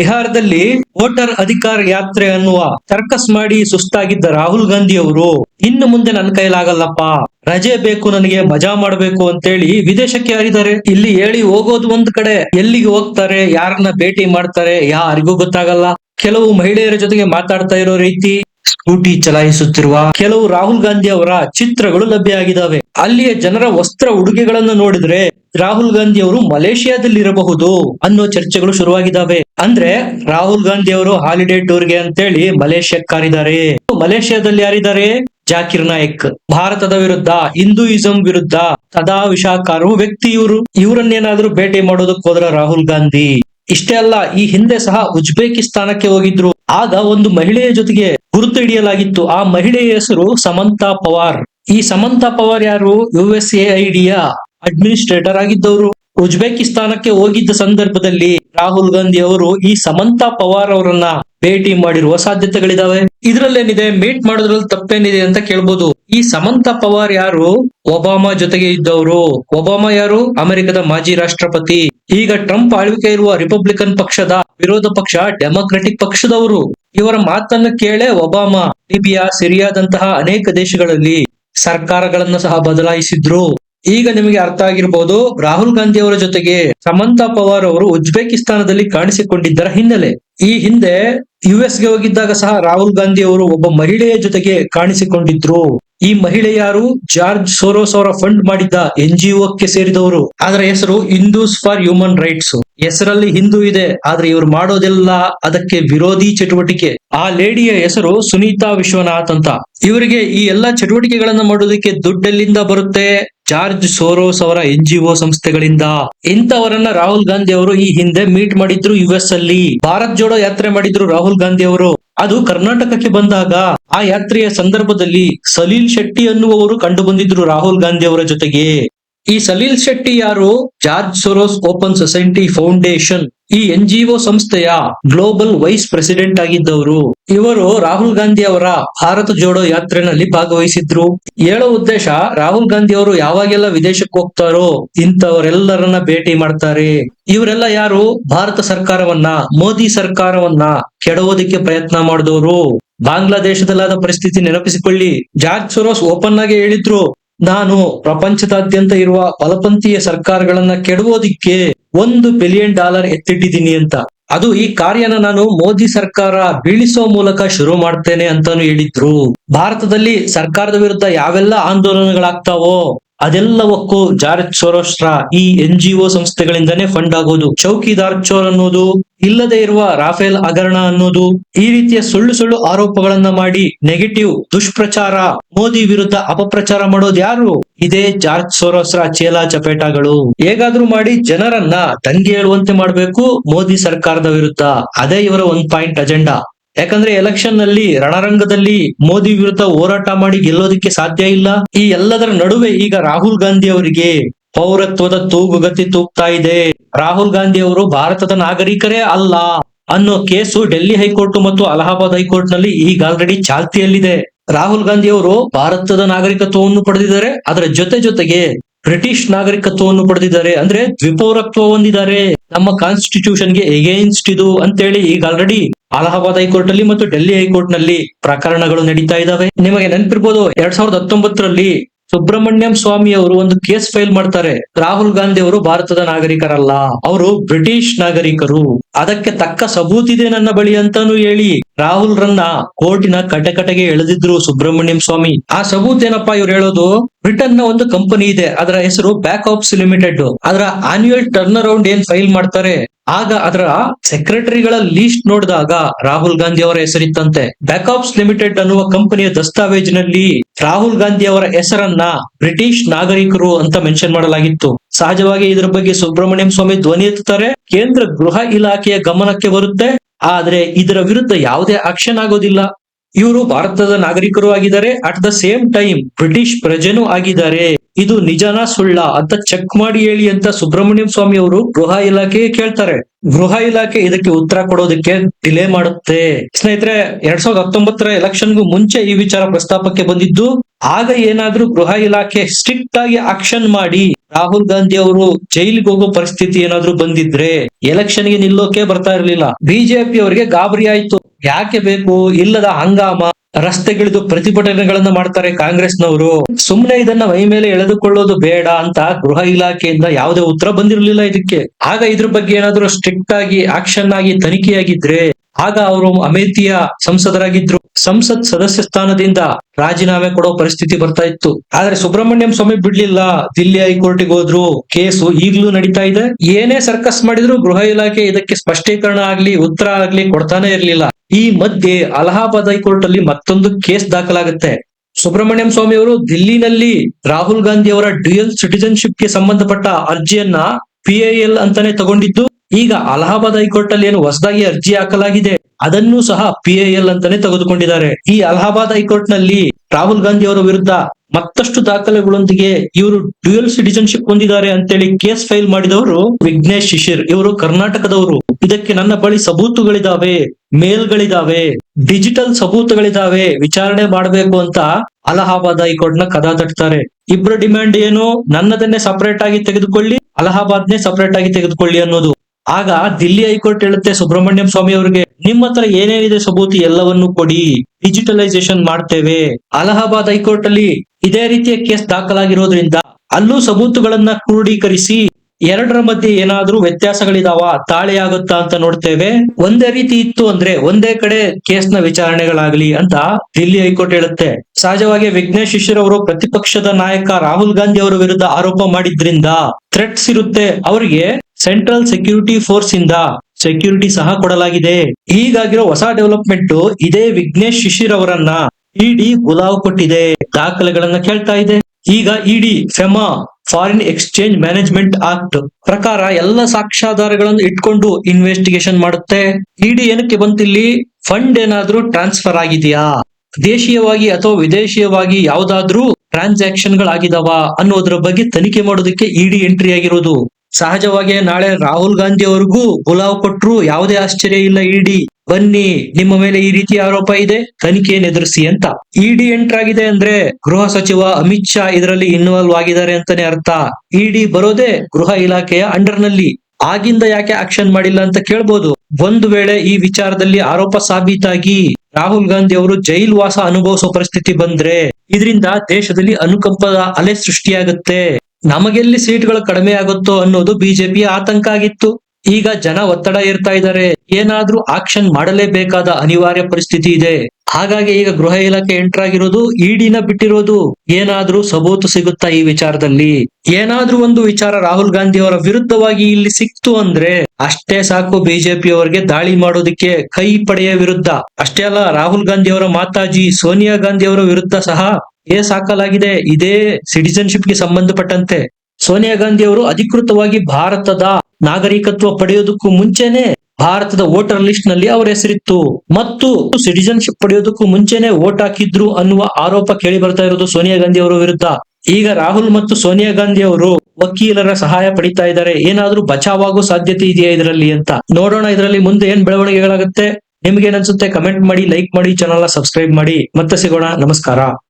ಬಿಹಾರದಲ್ಲಿ ವೋಟರ್ ಅಧಿಕಾರ ಯಾತ್ರೆ ಅನ್ನುವ ಸರ್ಕಸ್ ಮಾಡಿ ಸುಸ್ತಾಗಿದ್ದ ರಾಹುಲ್ ಗಾಂಧಿ ಅವರು ಇನ್ನು ಮುಂದೆ ನನ್ನ ಕೈಲಾಗಲ್ಲಪ್ಪ, ರಜೆ ಬೇಕು ನನಗೆ, ಮಜಾ ಮಾಡಬೇಕು ಅಂತೇಳಿ ವಿದೇಶಕ್ಕೆ ಹಾರಿದ್ದಾರೆ ಇಲ್ಲಿ ಹೇಳಿ ಹೋಗೋದು ಒಂದ್ ಕಡೆ, ಎಲ್ಲಿಗೆ ಹೋಗ್ತಾರೆ, ಯಾರನ್ನ ಭೇಟಿ ಮಾಡ್ತಾರೆ, ಯಾರಿಗೂ ಗೊತ್ತಾಗಲ್ಲ. ಕೆಲವು ಮಹಿಳೆಯರ ಜೊತೆಗೆ ಮಾತಾಡ್ತಾ ಇರೋ ರೀತಿ ಸ್ಕೂಟಿ ಚಲಾಯಿಸುತ್ತಿರುವ ಕೆಲವು ರಾಹುಲ್ ಗಾಂಧಿ ಅವರ ಚಿತ್ರಗಳು ಲಭ್ಯ ಆಗಿದಾವೆ ಅಲ್ಲಿಯ ಜನರ ವಸ್ತ್ರ ಉಡುಗೆಗಳನ್ನು ನೋಡಿದ್ರೆ ರಾಹುಲ್ ಗಾಂಧಿ ಅವರು ಮಲೇಷಿಯಾದಲ್ಲಿ ಇರಬಹುದು ಅನ್ನೋ ಚರ್ಚೆಗಳು ಶುರುವಾಗಿದ್ದಾವೆ. ಅಂದ್ರೆ ರಾಹುಲ್ ಗಾಂಧಿ ಅವರು ಹಾಲಿಡೇ ಟೂರ್ಗೆ ಅಂತೇಳಿ ಮಲೇಷ್ಯಾಕ್ಕೆ ಕಾರಿದ್ದಾರೆ. ಮಲೇಷ್ಯಾದಲ್ಲಿ ಯಾರಿದ್ದಾರೆ? ಜಾಕಿರ್ ನಾಯಕ್. ಭಾರತದ ವಿರುದ್ಧ, ಹಿಂದೂಯಿಸಂ ವಿರುದ್ಧ ಸದಾ ವಿಷಾಕಾರು ವ್ಯಕ್ತಿ ಇವರು. ಇವರನ್ನೇನಾದ್ರೂ ಭೇಟಿ ಮಾಡೋದಕ್ಕೆ ಹೋದ್ರ ರಾಹುಲ್ ಗಾಂಧಿ. ಇಷ್ಟೇ ಅಲ್ಲ, ಈ ಹಿಂದೆ ಸಹ ಉಜ್ಬೇಕಿಸ್ತಾನಕ್ಕೆ ಹೋಗಿದ್ರು. ಆಗ ಒಂದು ಮಹಿಳೆಯ ಜೊತೆಗೆ ಗುರುತು ಹಿಡಿಯಲಾಗಿತ್ತು ಆ ಮಹಿಳೆಯ ಹೆಸರು ಸಮಂತಾ ಪವಾರ್. ಈ ಸಮಂತಾ ಪವಾರ್ ಯಾರು? U S A I D administrator ಆಗಿದ್ದವರು. ಉಜ್ಬೇಕಿಸ್ತಾನಕ್ಕೆ ಹೋಗಿದ್ದ ಸಂದರ್ಭದಲ್ಲಿ ರಾಹುಲ್ ಗಾಂಧಿ ಅವರು ಈ ಸಮಂತಾ ಪವಾರ್ ಅವರನ್ನ ಭೇಟಿ ಮಾಡಿರುವ ಸಾಧ್ಯತೆಗಳಿದಾವೆ. ಇದ್ರಲ್ಲೇನಿದೆ? ಮೀಟ್ ಮಾಡೋದ್ರಲ್ಲಿ ತಪ್ಪೇನಿದೆ ಅಂತ ಕೇಳ್ಬೋದು. ಈ ಸಮಂತಾ ಪವಾರ್ ಯಾರು? ಒಬಾಮಾ ಜೊತೆಗೆ ಇದ್ದವರು. ಒಬಾಮಾ ಯಾರು? ಅಮೆರಿಕದ ಮಾಜಿ ರಾಷ್ಟ್ರಪತಿ. ಈಗ ಟ್ರಂಪ್ ಆಳ್ವಿಕೆ ಇರುವ ರಿಪಬ್ಲಿಕನ್ ಪಕ್ಷದ ವಿರೋಧ ಪಕ್ಷ ಡೆಮೊಕ್ರೆಟಿಕ್ ಪಕ್ಷದವರು. ಇವರ ಮಾತನ್ನು ಕೇಳೇ ಒಬಾಮಾ. ಲಿಬಿಯಾ, ಸಿರಿಯಾದಂತಹ ಅನೇಕ ದೇಶಗಳಲ್ಲಿ ಸರ್ಕಾರಗಳನ್ನ ಸಹ ಬದಲಾಯಿಸಿದ್ರು. ಈಗ ನಿಮಗೆ ಅರ್ಥ ಆಗಿರ್ಬೋದು, ರಾಹುಲ್ ಗಾಂಧಿ ಅವರ ಜೊತೆಗೆ ಸಮಂತಾ ಪವಾರ್ ಅವರು ಉಜ್ಬೇಕಿಸ್ತಾನದಲ್ಲಿ ಕಾಣಿಸಿಕೊಂಡಿದ್ದರ ಹಿನ್ನೆಲೆ. ಈ ಹಿಂದೆ ಯು ಎಸ್ಗೆ ಹೋಗಿದ್ದಾಗ ಸಹ ರಾಹುಲ್ ಗಾಂಧಿ ಅವರು ಒಬ್ಬ ಮಹಿಳೆಯ ಜೊತೆಗೆ ಕಾಣಿಸಿಕೊಂಡಿದ್ರು. ಈ ಮಹಿಳೆ ಯಾರು? ಜಾರ್ಜ್ ಸೋರೋಸ್ ಅವರ ಫಂಡ್ ಮಾಡಿದ್ದ ಎನ್ ಜಿ ಓಕ್ಕೆ ಸೇರಿದವರು. ಅದರ ಹೆಸರು ಹಿಂದೂಸ್ ಫಾರ್ ಹ್ಯೂಮನ್ ರೈಟ್ಸ್. ಹೆಸರಲ್ಲಿ ಹಿಂದೂ ಇದೆ, ಆದ್ರೆ ಇವ್ರು ಮಾಡೋದೆಲ್ಲ ಅದಕ್ಕೆ ವಿರೋಧಿ ಚಟುವಟಿಕೆ. ಆ ಲೇಡಿಯ ಹೆಸರು ಸುನೀತಾ ವಿಶ್ವನಾಥ್ ಅಂತ. ಇವರಿಗೆ ಈ ಎಲ್ಲಾ ಚಟುವಟಿಕೆಗಳನ್ನ ಮಾಡೋದಕ್ಕೆ ದುಡ್ಡೆಲ್ಲಿಂದ ಬರುತ್ತೆ? ಜಾರ್ಜ್ ಸೋರೋಸ್ ಅವರ ಎನ್ ಜಿ ಒ ಸಂಸ್ಥೆಗಳಿಂದ. ಇಂಥವರನ್ನ ರಾಹುಲ್ ಗಾಂಧಿ ಅವರು ಈ ಹಿಂದೆ ಮೀಟ್ ಮಾಡಿದ್ರು ಯು ಎಸ್ ಅಲ್ಲಿ ಭಾರತ್ ಜೋಡೋ ಯಾತ್ರೆ ಮಾಡಿದ್ರು ರಾಹುಲ್ ಗಾಂಧಿ ಅವರು. ಅದು ಕರ್ನಾಟಕಕ್ಕೆ ಬಂದಾಗ ಆ ಯಾತ್ರೆಯ ಸಂದರ್ಭದಲ್ಲಿ ಸಲೀಲ್ ಶೆಟ್ಟಿ ಅನ್ನುವವರು ಕಂಡು ಬಂದಿದ್ರು ರಾಹುಲ್ ಗಾಂಧಿ ಅವರ ಜೊತೆಗೆ. ಈ ಸಲೀಲ್ ಶೆಟ್ಟಿ ಯಾರು? George Soros open society foundation ಈ ಎನ್ ಜಿ ಒ ಸಂಸ್ಥೆಯ ಗ್ಲೋಬಲ್ ವೈಸ್ ಪ್ರೆಸಿಡೆಂಟ್ ಆಗಿದ್ದವರು. ಇವರು ರಾಹುಲ್ ಗಾಂಧಿ ಅವರ ಭಾರತ ಜೋಡೋ ಯಾತ್ರೆನಲ್ಲಿ ಭಾಗವಹಿಸಿದ್ರು. ಹೇಳೋ ಉದ್ದೇಶ, ರಾಹುಲ್ ಗಾಂಧಿ ಅವರು ಯಾವಾಗೆಲ್ಲ ವಿದೇಶಕ್ಕೆ ಹೋಗ್ತಾರೋ, ಇಂಥವರೆಲ್ಲರನ್ನ ಭೇಟಿ ಮಾಡ್ತಾರೆ. ಇವರೆಲ್ಲ ಯಾರು? ಭಾರತ ಸರ್ಕಾರವನ್ನ, ಮೋದಿ ಸರ್ಕಾರವನ್ನ ಕೆಡವೋದಿಕ್ಕೆ ಪ್ರಯತ್ನ ಮಾಡಿದವರು. ಬಾಂಗ್ಲಾದೇಶದಲ್ಲಾದ ಪರಿಸ್ಥಿತಿ ನೆನಪಿಸಿಕೊಳ್ಳಿ. ಜಾರ್ಜ್ ಸೊರೋಸ್ ಓಪನ್ ಆಗಿ ಹೇಳಿದ್ರು ನಾನು ಪ್ರಪಂಚದಾದ್ಯಂತ ಇರುವ ಬಲಪಂಥೀಯ ಸರ್ಕಾರಗಳನ್ನ ಕೆಡುವುದಕ್ಕೆ ಒಂದು ಬಿಲಿಯನ್ ಡಾಲರ್ ಎತ್ತಿಟ್ಟಿದ್ದೀನಿ ಅಂತ. ಅದು ಈ ಕಾರ್ಯನ ನಾನು ಮೋದಿ ಸರ್ಕಾರ ಬೀಳಿಸೋ ಮೂಲಕ ಶುರು ಮಾಡ್ತೇನೆ ಅಂತಾನು ಹೇಳಿದ್ರು. ಭಾರತದಲ್ಲಿ ಸರ್ಕಾರದ ವಿರುದ್ಧ ಯಾವೆಲ್ಲ ಆಂದೋಲನಗಳಾಗ್ತಾವೋ ಅದೆಲ್ಲವಕ್ಕೂ ಜಾರ್ಜ್ ಸೊರೋಸ್ರ ಈ ಎನ್ ಜಿ ಒ ಸಂಸ್ಥೆಗಳಿಂದನೇ ಫಂಡ್ ಆಗೋದು. ಚೌಕಿದಾರ್ ಚೋರ್ ಅನ್ನೋದು, ಇಲ್ಲದೆ ಇರುವ ರಾಫೇಲ್ ಹಗರಣ ಅನ್ನೋದು, ಈ ರೀತಿಯ ಸುಳ್ಳು ಸುಳ್ಳು ಆರೋಪಗಳನ್ನ ಮಾಡಿ ನೆಗೆಟಿವ್ ದುಷ್ಪ್ರಚಾರ, ಮೋದಿ ವಿರುದ್ಧ ಅಪಪ್ರಚಾರ ಮಾಡೋದು ಯಾರು? ಇದೇ ಜಾರ್ಜ್ ಸೋರೋಸ್ರ ಚೇಲಾ ಚಪೇಟಗಳು. ಹೇಗಾದ್ರೂ ಮಾಡಿ ಜನರನ್ನ ದಂಗೆ ಹೇಳುವಂತೆ ಮಾಡಬೇಕು ಮೋದಿ ಸರ್ಕಾರದ ವಿರುದ್ಧ. ಅದೇ ಇವರ ಒಂದ್ ಪಾಯಿಂಟ್ ಅಜೆಂಡಾ. ಯಾಕಂದ್ರೆ ಎಲೆಕ್ಷನ್ನಲ್ಲಿ ರಣರಂಗದಲ್ಲಿ ಮೋದಿ ವಿರುದ್ಧ ಹೋರಾಟ ಮಾಡಿ ಗೆಲ್ಲೋದಿಕ್ಕೆ ಸಾಧ್ಯ ಇಲ್ಲ. ಈ ಎಲ್ಲದರ ನಡುವೆ ಈಗ ರಾಹುಲ್ ಗಾಂಧಿ ಅವರಿಗೆ ಪೌರತ್ವದ ತೂಗುಗತಿ ತೂಗ್ತಾ ಇದೆ. ರಾಹುಲ್ ಗಾಂಧಿ ಅವರು ಭಾರತದ ನಾಗರಿಕರೇ ಅಲ್ಲ ಅನ್ನೋ ಕೇಸು ಡೆಲ್ಲಿ ಹೈಕೋರ್ಟ್ ಮತ್ತು ಅಲಹಾಬಾದ್ ಹೈಕೋರ್ಟ್ನಲ್ಲಿ ಈಗ ಆಲ್ರೆಡಿ ಚಾಲ್ತಿಯಲ್ಲಿದೆ. ರಾಹುಲ್ ಗಾಂಧಿ ಅವರು ಭಾರತದ ನಾಗರಿಕತ್ವವನ್ನು ಪಡೆದಿದ್ದಾರೆ. ಅದರ ಜೊತೆ ಜೊತೆಗೆ ಬ್ರಿಟಿಷ್ ನಾಗರಿಕತ್ವವನ್ನು ಪಡೆದಿದ್ದಾರೆ. ಅಂದ್ರೆ ದ್ವಿಪೌರತ್ವ ಹೊಂದಿದ್ದಾರೆ. ನಮ್ಮ ಕಾನ್ಸ್ಟಿಟ್ಯೂಷನ್ಗೆ ಎಗೇನ್ಸ್ಟ್ ಇದು ಅಂತೇಳಿ ಈಗ ಆಲ್ರೆಡಿ ಅಲಹಾಬಾದ್ ಹೈಕೋರ್ಟ್ ಅಲ್ಲಿ ಮತ್ತು ಡೆಲ್ಲಿ ಹೈಕೋರ್ಟ್ನಲ್ಲಿ ಪ್ರಕರಣಗಳು ನಡೀತಾ ಇದಾವೆ. ನಿಮಗೆ ನೆನಪಿರ್ಬೋದು, ಎರಡ್ ಸಾವಿರದ ಹತ್ತೊಂಬತ್ತರಲ್ಲಿ ಸುಬ್ರಹ್ಮಣ್ಯಂ ಸ್ವಾಮಿ ಅವರು ಒಂದು ಕೇಸ್ ಫೈಲ್ ಮಾಡ್ತಾರೆ. ರಾಹುಲ್ ಗಾಂಧಿ ಅವರು ಭಾರತದ ನಾಗರಿಕರಲ್ಲ, ಅವರು ಬ್ರಿಟಿಷ್ ನಾಗರಿಕರು. ಅದಕ್ಕೆ ತಕ್ಕ ಸಬೂತಿದೆ ನನ್ನ ಬಳಿ ಅಂತಾನು ಹೇಳಿ ರಾಹುಲ್ ರನ್ನ ಕೋರ್ಟಿನ ಕಟಕಟೆಗೆ ಎಳೆದಿದ್ರು ಸುಬ್ರಹ್ಮಣ್ಯಂ ಸ್ವಾಮಿ. ಆ ಸಬೂತ್ ಏನಪ್ಪಾ ಇವ್ರು ಹೇಳೋದು? ಬ್ರಿಟನ್ನ ಒಂದು ಕಂಪನಿ ಇದೆ. ಅದರ ಹೆಸರು ಬ್ಯಾಕ್ ಆಪ್ಸ್ ಲಿಮಿಟೆಡ್. ಅದರ ಆನ್ಯುಯಲ್ ಟರ್ನ್ ಅರೌಂಡ್ ಏನ್ ಫೈಲ್ ಮಾಡ್ತಾರೆ? ಆಗ ಅದರ ಸೆಕ್ರೆಟರಿಗಳ ಲೀಸ್ಟ್ ನೋಡಿದಾಗ ರಾಹುಲ್ ಗಾಂಧಿ ಅವರ ಹೆಸರಿತ್ತಂತೆ. ಬ್ಯಾಕಾಪ್ಸ್ ಲಿಮಿಟೆಡ್ ಅನ್ನುವ ಕಂಪನಿಯ ದಸ್ತಾವೇಜಿನಲ್ಲಿ ರಾಹುಲ್ ಗಾಂಧಿ ಅವರ ಹೆಸರನ್ನ ಬ್ರಿಟಿಷ್ ನಾಗರಿಕರು ಅಂತ ಮೆನ್ಷನ್ ಮಾಡಲಾಗಿತ್ತು. ಸಹಜವಾಗಿ ಇದರ ಬಗ್ಗೆ ಸುಬ್ರಹ್ಮಣ್ಯಂ ಸ್ವಾಮಿ ಧ್ವನಿ ಎತ್ತಾರೆ ಕೇಂದ್ರ ಗೃಹ ಇಲಾಖೆಯ ಗಮನಕ್ಕೆ ಬರುತ್ತೆ. ಆದ್ರೆ ಇದರ ವಿರುದ್ಧ ಯಾವುದೇ ಆಕ್ಷನ್ ಆಗೋದಿಲ್ಲ. ಇವರು ಭಾರತದ ನಾಗರಿಕರು ಆಗಿದ್ದಾರೆ. At the same time British ಪ್ರಜೆನೂ ಆಗಿದ್ದಾರೆ. ಇದು ನಿಜನ ಸುಳ್ಳ ಅಂತ ಚೆಕ್ ಮಾಡಿ ಹೇಳಿ ಅಂತ ಸುಬ್ರಹ್ಮಣ್ಯಂ ಸ್ವಾಮಿ ಅವರು ಗೃಹ ಇಲಾಖೆ ಕೇಳ್ತಾರೆ. ಗೃಹ ಇಲಾಖೆ ಇದಕ್ಕೆ ಉತ್ತರ ಕೊಡೋದಕ್ಕೆ ಡಿಲೇ ಮಾಡುತ್ತೆ. ಸ್ನೇಹಿತರೆ, ಎರಡ್ ಸಾವಿರದ ಹತ್ತೊಂಬತ್ತರ ಎಲೆಕ್ಷನ್ಗೂ ಮುಂಚೆ ಈ ವಿಚಾರ ಪ್ರಸ್ತಾಪಕ್ಕೆ ಬಂದಿದ್ದು ಆಗ ಏನಾದ್ರೂ ಗೃಹ ಇಲಾಖೆ ಸ್ಟ್ರಿಕ್ಟ್ ಆಗಿ ಆಕ್ಷನ್ ಮಾಡಿ ರಾಹುಲ್ ಗಾಂಧಿ ಅವರು ಜೈಲಿಗೆ ಹೋಗೋ ಪರಿಸ್ಥಿತಿ ಏನಾದ್ರೂ ಬಂದಿದ್ರೆ ಎಲೆಕ್ಷನ್ಗೆ ನಿಲ್ಲೋಕೆ ಬರ್ತಾ ಇರ್ಲಿಲ್ಲ. ಬಿಜೆಪಿ ಅವರಿಗೆ ಗಾಬರಿ ಆಯ್ತು. ಯಾಕೆ ಬೇಕು? ಇಲ್ಲದ ಹಂಗಾಮ. ರಸ್ತೆಗಿಳಿದು ಪ್ರತಿಭಟನೆಗಳನ್ನ ಮಾಡ್ತಾರೆ ಕಾಂಗ್ರೆಸ್ನವರು. ಸುಮ್ನೆ ಇದನ್ನ ಮೈ ಮೇಲೆ ಎಳೆದುಕೊಳ್ಳೋದು ಬೇಡ ಅಂತ ಗೃಹ ಇಲಾಖೆಯಿಂದ ಯಾವುದೇ ಉತ್ತರ ಬಂದಿರಲಿಲ್ಲ ಇದಕ್ಕೆ. ಆಗ ಇದ್ರ ಬಗ್ಗೆ ಏನಾದ್ರೂ ಸ್ಟ್ರಿಕ್ಟ್ ಆಗಿ ಆಕ್ಷನ್ ಆಗಿ, ತನಿಖೆಯಾಗಿದ್ರೆ ಆಗ ಅವರು ಅಮೇಥಿಯ ಸಂಸದರಾಗಿದ್ರು. ಸಂಸತ್ ಸದಸ್ಯ ಸ್ಥಾನದಿಂದ ರಾಜೀನಾಮೆ ಕೊಡೋ ಪರಿಸ್ಥಿತಿ ಬರ್ತಾ ಇತ್ತು. ಆದ್ರೆ ಸುಬ್ರಹ್ಮಣ್ಯಂ ಸ್ವಾಮಿ ಬಿಡ್ಲಿಲ್ಲ. ದಿಲ್ಲಿ ಹೈಕೋರ್ಟಿಗೆ ಹೋದ್ರು. ಕೇಸು ಈಗ್ಲೂ ನಡೀತಾ ಇದೆ. ಏನೇ ಸರ್ಕಸ್ ಮಾಡಿದ್ರು ಗೃಹ ಇಲಾಖೆ ಇದಕ್ಕೆ ಸ್ಪಷ್ಟೀಕರಣ ಆಗ್ಲಿ, ಉತ್ತರ ಆಗ್ಲಿ ಕೊಡ್ತಾನೆ ಇರ್ಲಿಲ್ಲ. ಈ ಮಧ್ಯೆ ಅಲಹಾಬಾದ್ ಹೈಕೋರ್ಟ್ ಅಲ್ಲಿ ಮತ್ತೊಂದು ಕೇಸ್ ದಾಖಲಾಗುತ್ತೆ. ಸುಬ್ರಹ್ಮಣ್ಯಂ ಸ್ವಾಮಿ ಅವರು ದಿಲ್ಲಿನಲ್ಲಿ ರಾಹುಲ್ ಗಾಂಧಿ ಅವರ ಡ್ಯೂಯಲ್ ಸಿಟಿಜನ್ಶಿಪ್ಗೆ ಸಂಬಂಧಪಟ್ಟ ಅರ್ಜಿಯನ್ನ ಪಿಐಎಲ್ ಅಂತಾನೆ ತಗೊಂಡಿದ್ದು. ಈಗ ಅಲಹಾಬಾದ್ ಹೈಕೋರ್ಟ್ ಅಲ್ಲಿ ಏನು ಹೊಸದಾಗಿ ಅರ್ಜಿ ಹಾಕಲಾಗಿದೆ, ಅದನ್ನು ಸಹ ಪಿಐಎಲ್ ಅಂತಾನೆ ತೆಗೆದುಕೊಂಡಿದ್ದಾರೆ. ಈ ಅಲಹಾಬಾದ್ ಹೈಕೋರ್ಟ್ನಲ್ಲಿ ರಾಹುಲ್ ಗಾಂಧಿ ಅವರ ವಿರುದ್ಧ ಮತ್ತಷ್ಟು ದಾಖಲೆಗಳೊಂದಿಗೆ ಇವರು ಡ್ಯೂಯಲ್ ಸಿಟಿಜನ್ಶಿಪ್ ಹೊಂದಿದ್ದಾರೆ ಅಂತೇಳಿ ಕೇಸ್ ಫೈಲ್ ಮಾಡಿದವರು ವಿಘ್ನೇಶ್ ಶಿಶಿರ್. ಇವರು ಕರ್ನಾಟಕದವರು. ಇದಕ್ಕೆ ನನ್ನ ಬಳಿ ಸಬೂತುಗಳಿದಾವೆ, ಮೇಲ್ಗಳಿದಾವೆ, ಡಿಜಿಟಲ್ ಸಬೂತುಗಳಿದಾವೆ. ವಿಚಾರಣೆ ಮಾಡಬೇಕು ಅಂತ ಅಲಹಾಬಾದ್ ಹೈಕೋರ್ಟ್ನ ಕದ ತಟ್ತಾರೆ. ಇಬ್ಬರ ಡಿಮ್ಯಾಂಡ್ ಏನು? ನನ್ನದನ್ನೇ ಸಪರೇಟ್ ಆಗಿ ತೆಗೆದುಕೊಳ್ಳಿ, ಅಲಹಾಬಾದ್ನೇ ಸಪರೇಟ್ ಆಗಿ ತೆಗೆದುಕೊಳ್ಳಿ ಅನ್ನೋದು. ಆಗ ದಿಲ್ಲಿ ಹೈಕೋರ್ಟ್ ಹೇಳುತ್ತೆ, ಸುಬ್ರಹ್ಮಣ್ಯಂ ಸ್ವಾಮಿ ಅವರಿಗೆ, ನಿಮ್ಮ ಹತ್ರ ಏನೇನಿದೆ ಸಬೂತಿ ಎಲ್ಲವನ್ನು ಕೊಡಿ ಡಿಜಿಟಲೈಸೇಷನ್ ಮಾಡ್ತೇವೆ. ಅಲಹಾಬಾದ್ ಹೈಕೋರ್ಟ್ ಅಲ್ಲಿ ಇದೇ ರೀತಿಯ ಕೇಸ್ ದಾಖಲಾಗಿರೋದ್ರಿಂದ ಅಲ್ಲೂ ಸಬೂತುಗಳನ್ನ ಕ್ರೋಢೀಕರಿಸಿ, ಎರಡರ ಮಧ್ಯೆ ಏನಾದ್ರೂ ವ್ಯತ್ಯಾಸಗಳಿದಾವ, ತಾಳೆ ಆಗುತ್ತಾ ಅಂತ ನೋಡ್ತೇವೆ. ಒಂದೇ ರೀತಿ ಇತ್ತು ಅಂದ್ರೆ ಒಂದೇ ಕಡೆ ಕೇಸ್ನ ವಿಚಾರಣೆಗಳಾಗ್ಲಿ ಅಂತ ದಿಲ್ಲಿ ಹೈಕೋರ್ಟ್ ಹೇಳುತ್ತೆ. ಸಹಜವಾಗಿ ವಿಘ್ನೇಶ್ ಶಿಶಿರ್ ಅವರು ಪ್ರತಿಪಕ್ಷದ ನಾಯಕ ರಾಹುಲ್ ಗಾಂಧಿ ಅವರ ವಿರುದ್ಧ ಆರೋಪ ಮಾಡಿದ್ರಿಂದ ಥ್ರೆಟ್ಸ್ ಇರುತ್ತೆ. ಅವರಿಗೆ ಸೆಂಟ್ರಲ್ ಸೆಕ್ಯೂರಿಟಿ ಫೋರ್ಸ್ ಇಂದ ಸೆಕ್ಯೂರಿಟಿ ಸಹ ಕೊಡಲಾಗಿದೆ. ಹೀಗಾಗಿರೋ ಹೊಸ ಡೆವಲಪ್ಮೆಂಟ್ ಇದೇ ವಿಘ್ನೇಶ್ ಶಿಶಿರ್ ಅವರನ್ನ ಇಡಿ ಗುಲಾವ್ ಕೊಟ್ಟಿದೆ. ದಾಖಲೆಗಳನ್ನ ಕೇಳ್ತಾ ಇದೆ. ಈಗ ED, FEMA, foreign exchange management act ಪ್ರಕಾರ ಎಲ್ಲ ಸಾಕ್ಷ್ಯಾಧಾರಗಳನ್ನು ಇಟ್ಕೊಂಡು ಇನ್ವೆಸ್ಟಿಗೇಷನ್ ಮಾಡುತ್ತೆ. ಇಡಿ ಏನಕ್ಕೆ ಬಂತಿಲ್ಲಿ? ಫಂಡ್ ಏನಾದ್ರೂ ಟ್ರಾನ್ಸ್ಫರ್ ಆಗಿದೆಯಾ? ದೇಶೀಯವಾಗಿ ಅಥವಾ ವಿದೇಶೀಯವಾಗಿ ಯಾವ್ದಾದ್ರೂ ಟ್ರಾನ್ಸಾಕ್ಷನ್ ಗಳಾಗಿದಾವ ಅನ್ನೋದ್ರ ಬಗ್ಗೆ ತನಿಖೆ ಮಾಡೋದಕ್ಕೆ ಇಡಿ ಎಂಟ್ರಿ ಆಗಿರೋದು. ಸಹಜವಾಗಿ ನಾಳೆ ರಾಹುಲ್ ಗಾಂಧಿ ಅವ್ರಿಗೂ ಗುಲಾವ್ ಕೊಟ್ರು ಯಾವುದೇ ಆಶ್ಚರ್ಯ ಇಲ್ಲ ಇಡಿ. ಬನ್ನಿ, ನಿಮ್ಮ ಮೇಲೆ ಈ ರೀತಿ ಆರೋಪ ಇದೆ? ತನಿಖೆಯನ್ನು ಎದುರಿಸಿ ಅಂತ. ಇಡಿ ಎಂಟರ್ ಆಗಿದೆ ಅಂದ್ರೆ ಗೃಹ ಸಚಿವ ಅಮಿತ್ ಶಾ ಇದರಲ್ಲಿ ಇನ್ವಾಲ್ವ್ ಆಗಿದ್ದಾರೆ ಅಂತಾನೆ ಅರ್ಥ. ಇಡಿ ಬರೋದೇ ಗೃಹ ಇಲಾಖೆಯ ಅಂಡರ್ನಲ್ಲಿ ಆಗಿಂದ ಯಾಕೆ ಆಕ್ಷನ್ ಮಾಡಿಲ್ಲ ಅಂತ ಕೇಳ್ಬೋದು. ಒಂದು ವೇಳೆ ಈ ವಿಚಾರದಲ್ಲಿ ಆರೋಪ ಸಾಬೀತಾಗಿ ರಾಹುಲ್ ಗಾಂಧಿ ಅವರು ಜೈಲ್ ವಾಸ ಅನುಭವಿಸೋ ಪರಿಸ್ಥಿತಿ ಬಂದ್ರೆ, ಇದರಿಂದ ದೇಶದಲ್ಲಿ ಅನುಕಂಪದ ಅಲೆ ಸೃಷ್ಟಿಯಾಗುತ್ತೆ. ನಮಗೆಲ್ಲಿ ಸೀಟ್ಗಳು ಕಡಿಮೆ ಆಗುತ್ತೋ ಅನ್ನೋದು ಬಿಜೆಪಿಯ ಆತಂಕ ಆಗಿತ್ತು. ಈಗ ಜನ ಒತ್ತಡ ಇರ್ತಾ ಇದ್ದಾರೆ. ಏನಾದ್ರೂ ಆಕ್ಷನ್ ಮಾಡಲೇಬೇಕಾದ ಅನಿವಾರ್ಯ ಪರಿಸ್ಥಿತಿ ಇದೆ. ಹಾಗಾಗಿ ಈಗ ಗೃಹ ಇಲಾಖೆ ಎಂಟರ್ ಆಗಿರೋದು ಇಡಿನ ಬಿಟ್ಟಿರೋದು. ಏನಾದ್ರೂ ಸಬೂತು ಸಿಗುತ್ತಾ ಈ ವಿಚಾರದಲ್ಲಿ? ಏನಾದ್ರೂ ಒಂದು ವಿಚಾರ ರಾಹುಲ್ ಗಾಂಧಿ ಅವರ ವಿರುದ್ಧವಾಗಿ ಇಲ್ಲಿ ಸಿಕ್ತು ಅಂದ್ರೆ ಅಷ್ಟೇ ಸಾಕು ಬಿಜೆಪಿ ಅವರಿಗೆ ದಾಳಿ ಮಾಡೋದಕ್ಕೆ ಕೈ ಪಡೆಯ ವಿರುದ್ಧ. ಅಷ್ಟೇ ಅಲ್ಲ, ರಾಹುಲ್ ಗಾಂಧಿ ಅವರ ಮಾತಾಜಿ ಸೋನಿಯಾ ಗಾಂಧಿ ಅವರ ವಿರುದ್ಧ ಸಹ ಕೇಸ್ ಹಾಕಲಾಗಿದೆ. ಇದೇ ಸಿಟಿಜನ್ಶಿಪ್ಗೆ ಸಂಬಂಧಪಟ್ಟಂತೆ ಸೋನಿಯಾ ಗಾಂಧಿ ಅವರು ಅಧಿಕೃತವಾಗಿ ಭಾರತದ ನಾಗರಿಕತ್ವ ಪಡೆಯೋದಕ್ಕೂ ಮುಂಚೆನೆ ಭಾರತದ ವೋಟರ್ ಲಿಸ್ಟ್ನಲ್ಲಿ ಅವರ ಹೆಸರಿತ್ತು. ಮತ್ತು ಸಿಟಿಜನ್ಶಿಪ್ ಪಡೆಯೋದಕ್ಕೂ ಮುಂಚೆನೆ ವೋಟ್ ಹಾಕಿದ್ರು ಅನ್ನುವ ಆರೋಪ ಕೇಳಿ ಬರ್ತಾ ಇರೋದು ಸೋನಿಯಾ ಗಾಂಧಿ ಅವರ ವಿರುದ್ಧ. ಈಗ ರಾಹುಲ್ ಮತ್ತು ಸೋನಿಯಾ ಗಾಂಧಿ ಅವರು ವಕೀಲರ ಸಹಾಯ ಪಡಿತಾ ಇದ್ದಾರೆ. ಏನಾದ್ರೂ ಆಗೋ ಸಾಧ್ಯತೆ ಇದೆಯಾ ಇದರಲ್ಲಿ ಅಂತ. ನೋಡೋಣ, ಇದರಲ್ಲಿ ಮುಂದೆ ಏನ್ ಬೆಳವಣಿಗೆಗಳಾಗುತ್ತೆ. ನಿಮ್ಗೆ ಅನ್ಸುತ್ತೆ ಕಮೆಂಟ್ ಮಾಡಿ ಲೈಕ್ ಮಾಡಿ ಚಾನಲ್ ಸಬ್ಸ್ಕ್ರೈಬ್ ಮಾಡಿ. ಮತ್ತೆ ಸಿಗೋಣ. ನಮಸ್ಕಾರ.